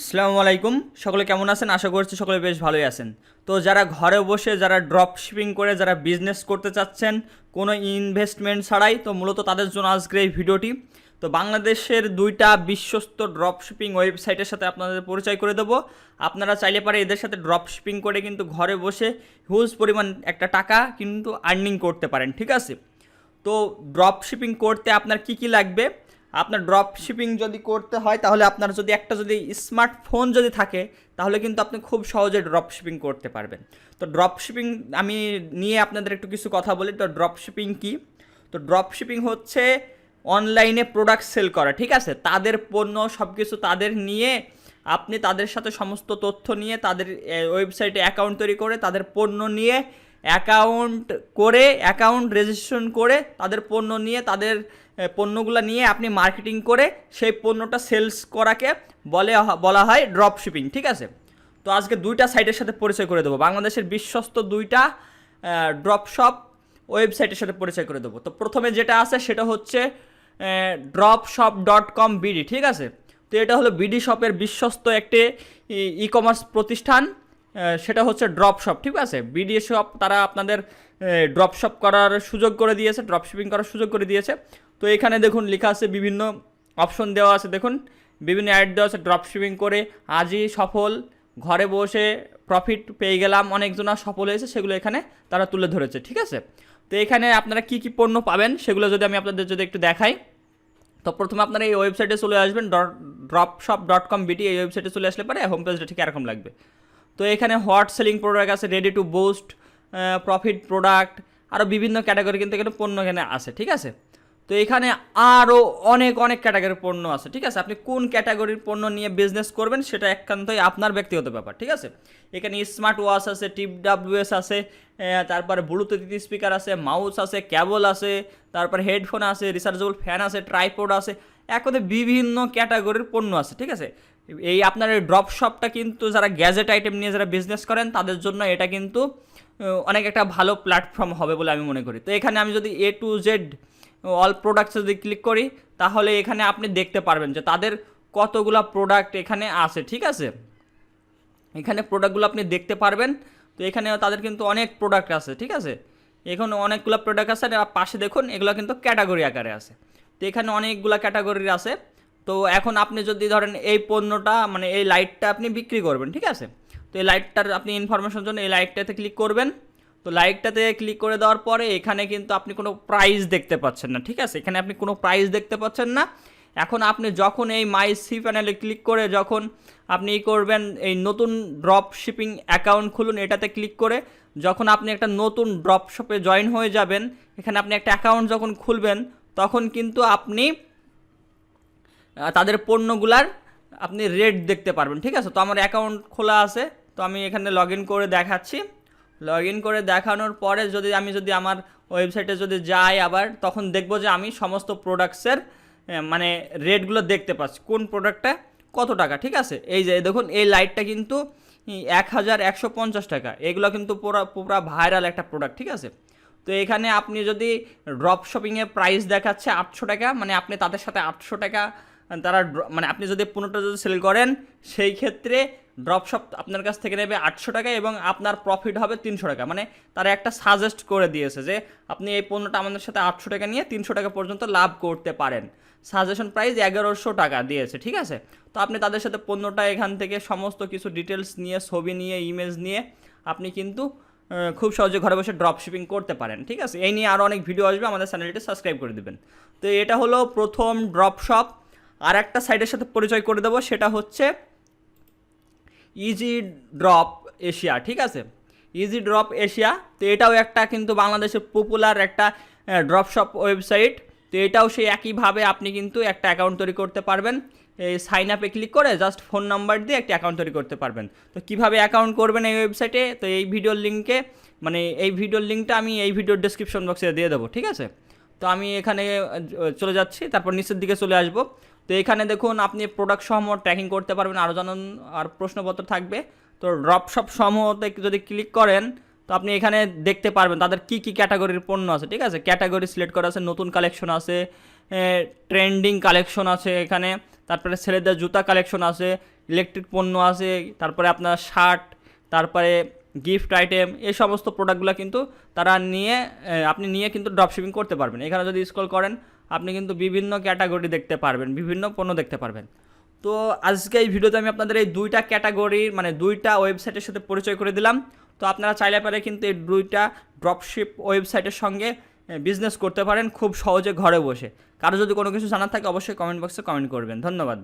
আসসালামু আলাইকুম। সকলে কেমন আছেন? আশা করছি সকলে বেশ ভালোই আছেন। তো যারা ঘরে বসে, যারা ড্রপ শিপিং করে, যারা বিজনেস করতে চাচ্ছেন, কোনো ইনভেস্টমেন্ট ছাড়াই, তো মূলত তাদের জন্য আজকের এই ভিডিওটি। তো বাংলাদেশের দুইটা বিশ্বস্ত ড্রপ শিপিং ওয়েবসাইটের সাথে আপনাদের পরিচয় করে দেবো। আপনারা চাইলে পারে এদের সাথে ড্রপ শিপিং করে কিন্তু ঘরে বসে হিউজ পরিমাণ একটা টাকা কিন্তু আর্নিং করতে পারেন, ঠিক আছে? তো ড্রপ শিপিং করতে আপনার কি কি লাগবে? আপনার ড্রপ শিপিং যদি করতে হয়, তাহলে আপনার যদি একটা যদি স্মার্টফোন যদি থাকে, তাহলে কিন্তু আপনি খুব সহজে ড্রপ শিপিং করতে পারবেন। তো ড্রপ শিপিং আমি নিয়ে আপনাদের একটু কিছু কথা বলি। তো ড্রপ শিপিং কী? তো ড্রপ শিপিং হচ্ছে অনলাইনে প্রোডাক্ট সেল করা, ঠিক আছে? তাদের পণ্য সব কিছু তাদের নিয়ে আপনি তাদের সাথে সমস্ত তথ্য নিয়ে তাদের ওয়েবসাইটে অ্যাকাউন্ট তৈরি করে তাদের পণ্য নিয়ে অ্যাকাউন্ট করে, অ্যাকাউন্ট রেজিস্ট্রেশন করে তাদের পণ্য নিয়ে, তাদের পণ্যগুলো নিয়ে আপনি মার্কেটিং করে সেই পণ্যটা সেলস করাকে বলে, বলা হয় ড্রপ শিপিং ঠিক আছে? তো আজকে দুইটা সাইটের সাথে পরিচয় করে দেবো। বাংলাদেশের বিশ্বস্ত দুইটা ড্রপ শপ ওয়েবসাইটের সাথে পরিচয় করে দেবো। তো প্রথমে যেটা আছে সেটা হচ্ছে drop shop dot com BD ঠিক আছে? তো এটা হলো বিডি শপের বিশ্বস্ত একটি ই কমার্স প্রতিষ্ঠান। সেটা হচ্ছে ড্রপ শপ ঠিক আছে? বিডিএ শপ তারা আপনাদের ড্রপ শপ করার সুযোগ করে দিয়েছে ড্রপ শিপিং করার সুযোগ করে দিয়েছে। তো এখানে দেখুন, লেখা আছে বিভিন্ন অপশন দেওয়া আছে, দেখুন। বিভিন্ন অ্যাড দেওয়া আছে ড্রপ শিপিং করে আজই সফল, ঘরে বসে প্রফিট পেয়ে গেলাম, অনেকজনা সফল হয়েছে, সেগুলো এখানে তারা তুলে ধরেছে, ঠিক আছে? তো এখানে আপনারা কি কি পণ্য পাবেন, সেগুলো যদি আমি আপনাদের যদি একটু দেখাই, তো প্রথমে আপনারা এই ওয়েবসাইটে চলে আসবেন drop shop dot com BD এই ওয়েবসাইটে চলে আসলে পরে হোম পেজটা ঠিক এরকম লাগবে। তো এখানে হট সেলিং প্রোডাক্ট আছে ready to boost profit product আরও বিভিন্ন ক্যাটাগরি কিন্তু এখানে পণ্য এখানে আছে, ঠিক আছে? তো এখানে আরও অনেক অনেক ক্যাটাগরির পণ্য আছে, ঠিক আছে? আপনি কোন ক্যাটাগরির পণ্য নিয়ে বিজনেস করবেন সেটা একান্তই আপনার ব্যক্তিগত ব্যাপার, ঠিক আছে? এখানে স্মার্ট ওয়াচ আছে টিপ ডাব্লিউএস আছে তারপরে ব্লুটুথ স্পিকার আছে মাউস আছে ক্যাবল আছে, তারপর হেডফোন আছে রিচার্জেবল ফ্যান আছে ট্রাইপোড আছে এক কথায় বিভিন্ন ক্যাটাগরির পণ্য আছে, ঠিক আছে? এই আপনার এই ড্রপ শপটা কিন্তু যারা গ্যাজেট আইটেম নিয়ে যারা বিজনেস করেন, তাদের জন্য এটা কিন্তু অনেক একটা ভালো প্ল্যাটফর্ম হবে বলে আমি মনে করি। তো এখানে আমি যদি A to Z all products যদি ক্লিক করি, তাহলে এখানে আপনি দেখতে পারবেন যে তাদের কতগুলা প্রোডাক্ট এখানে আছে, ঠিক আছে? এখানে প্রোডাক্টগুলো আপনি দেখতে পারবেন। তো এখানে তাদের কিন্তু অনেক প্রোডাক্ট আছে, ঠিক আছে? এখানে অনেকগুলো প্রোডাক্ট আছে পাশে দেখুন, এগুলো কিন্তু ক্যাটাগরি আকারে আছে। তো এখানে অনেকগুলো ক্যাটাগরির আছে। তো এখন আপনি যদি ধরেন এই পণ্যটা মানে এই লাইটটা আপনি বিক্রি করবেন, ঠিক আছে? তো এই লাইটটার আপনি ইনফরমেশন জন্য এই লাইটটাতে ক্লিক করবেন। তো লাইটটাতে ক্লিক করে দেওয়ার পরে এখানে কিন্তু আপনি কোনো প্রাইস দেখতে পাচ্ছেন না, ঠিক আছে? এখানে আপনি কোনো প্রাইস দেখতে পাচ্ছেন না। এখন আপনি যখন এই মাই সি প্যানেলে ক্লিক করে যখন আপনি করবেন, এই নতুন ড্রপ শিপিং অ্যাকাউন্ট খুলুন, এটাতে ক্লিক করে যখন আপনি একটা নতুন ড্রপ শপে জয়েন হয়ে যাবেন, এখানে আপনি একটা অ্যাকাউন্ট যখন খুলবেন তখন কিন্তু আপনি তাদের পণ্যগুলার আপনি রেট দেখতে পারবেন, ঠিক আছে? তো আমার অ্যাকাউন্ট খোলা আছে, তো আমি এখানে লগ ইন করে দেখাচ্ছি। লগ ইন করে দেখানোর পরে যদি আমি যদি আমার ওয়েবসাইটে যদি যাই আবার, তখন দেখব যে আমি সমস্ত প্রোডাক্টসের মানে রেটগুলো দেখতে পাচ্ছি। কোন প্রোডাক্টটা কত টাকা, ঠিক আছে? এই যে দেখুন, এই লাইটটা কিন্তু এক হাজার একশো পঞ্চাশ টাকা। এগুলো কিন্তু পুরো পুরো ভাইরাল একটা প্রোডাক্ট ঠিক আছে? তো এখানে আপনি যদি ড্রপ শপিংয়ে প্রাইস দেখাচ্ছে আটশো টাকা মানে আপনি তাদের সাথে আটশো টাকা, তারা মানে আপনি যদি পনেরোটা যদি সেল করেন, সেই ক্ষেত্রে ড্রপ শপ আপনার কাছ থেকে নেবে আটশো টাকা এবং আপনার প্রফিট হবে তিনশো টাকা। মানে তারা একটা সাজেস্ট করে দিয়েছে যে, আপনি এই পণ্যটা আমাদের সাথে আটশো টাকা নিয়ে তিনশো টাকা পর্যন্ত লাভ করতে পারেন। সাজেশন প্রাইস এগারোশো টাকা দিয়েছে, ঠিক আছে? তো আপনি তাদের সাথে পণ্যটা এখান থেকে সমস্ত কিছু ডিটেলস নিয়ে, ছবি নিয়ে ইমেজ নিয়ে, আপনি কিন্তু খুব সহজে ঘরে বসে ড্রপ শিপিং করতে পারেন, ঠিক আছে? এই নিয়ে আরও অনেক ভিডিও আসবে, আমাদের চ্যানেলটি সাবস্ক্রাইব করে দেবেন। তো এটা হলো প্রথম ড্রপ শপ আর একটা সাইটের সাথে পরিচয় করে দেবো, সেটা হচ্ছে ইজি ড্রপ এশিয়া ঠিক আছে? ইজি ড্রপ এশিয়া তো এটাও একটা কিন্তু বাংলাদেশের পপুলার একটা ড্রপ শপ ওয়েবসাইট তো এটাও সেই একইভাবে আপনি কিন্তু একটা অ্যাকাউন্ট তৈরি করতে পারবেন। এই সাইন আপে ক্লিক করে জাস্ট ফোন নাম্বার দিয়ে একটা অ্যাকাউন্ট তৈরি করতে পারবেন। তো কীভাবে অ্যাকাউন্ট করবেন এই ওয়েবসাইটে তো এই ভিডিওর লিঙ্কে মানে এই ভিডিওর লিঙ্কটা আমি এই ভিডিওর ডিসক্রিপশন বক্সে দিয়ে দেবো, ঠিক আছে? তো আমি এখানে চলে যাচ্ছি, তারপর নিচের দিকে চলে আসব। তো এখানে দেখুন, আপনি প্রোডাক্ট সমূহ ট্র্যাকিং করতে পারবেন, আরও জানান, আর প্রশ্নপত্র থাকবে। তো ড্রপ শপ সমূহতে যদি ক্লিক করেন তো আপনি এখানে দেখতে পারবেন তাদের কি কি ক্যাটাগরির পণ্য আছে, ঠিক আছে? ক্যাটাগরি সিলেক্ট করা আছে, নতুন কালেকশন আছে ট্রেন্ডিং কালেকশন আছে এখানে, তারপরে ছেলেদের জুতা কালেকশন আছে, ইলেকট্রিক পণ্য আছে, তারপরে আপনার শার্ট, তারপরে গিফট আইটেম, এই সমস্ত প্রোডাক্টগুলো কিন্তু তারা নিয়ে আপনি নিয়ে কিন্তু ড্রপশিপিং করতে পারবেন। এখানে যদি স্ক্রল করেন, আপনি কিন্তু বিভিন্ন ক্যাটাগরি দেখতে পারবেন, বিভিন্ন পণ্য দেখতে পারবেন। তো আজকে এই ভিডিওতে আমি আপনাদের এই দুইটা ক্যাটাগরির মানে দুইটা ওয়েবসাইটের সাথে পরিচয় করে দিলাম। তো আপনারা চাইলে পারে কিন্তু এই দুইটা ড্রপশিপ ওয়েবসাইটের সঙ্গে বিজনেস করতে পারেন খুব সহজে ঘরে বসে। কারও যদি কোনো কিছু জানার থাকে অবশ্যই কমেন্ট বক্সে কমেন্ট করবেন। ধন্যবাদ।